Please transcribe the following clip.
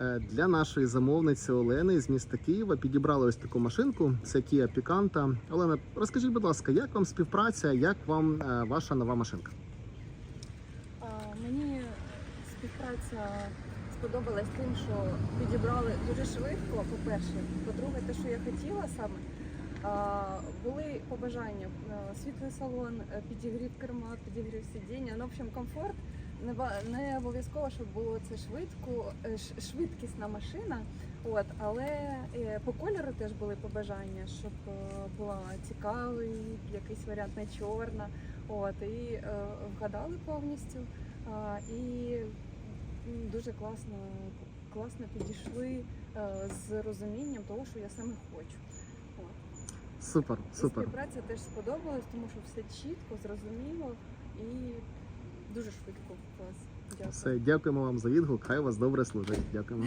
Е, Для нашої замовниці Олени з міста Києва підібрали ось таку машинку. Це Kia Picanto. Олена, розкажіть, будь ласка, як вам співпраця, як вам е, ваша нова машинка? Мені співпраця сподобалась тим, що підібрали дуже швидко. По-перше, по-друге, те, що я хотіла саме. Були побажання е, світлий салон, підігрів керма, підігрів сидіння. Ну, в общем, комфорт. Не Не обов'язково, щоб було це швидко, е, швидкісна машина. От, але е, по кольору теж були побажання, щоб е, була цікавий, якийсь варіант не чорна. От, і е, вгадали повністю. І дуже класно, класно підійшли е, з розумінням того, що я саме хочу. От. Супер, І супер. співпраця теж сподобалась, тому що все чітко, зрозуміло і дуже швидко. Клас. Дякую. Все, дякуємо вам за відгук. Хай вас добре служить. Дякуємо.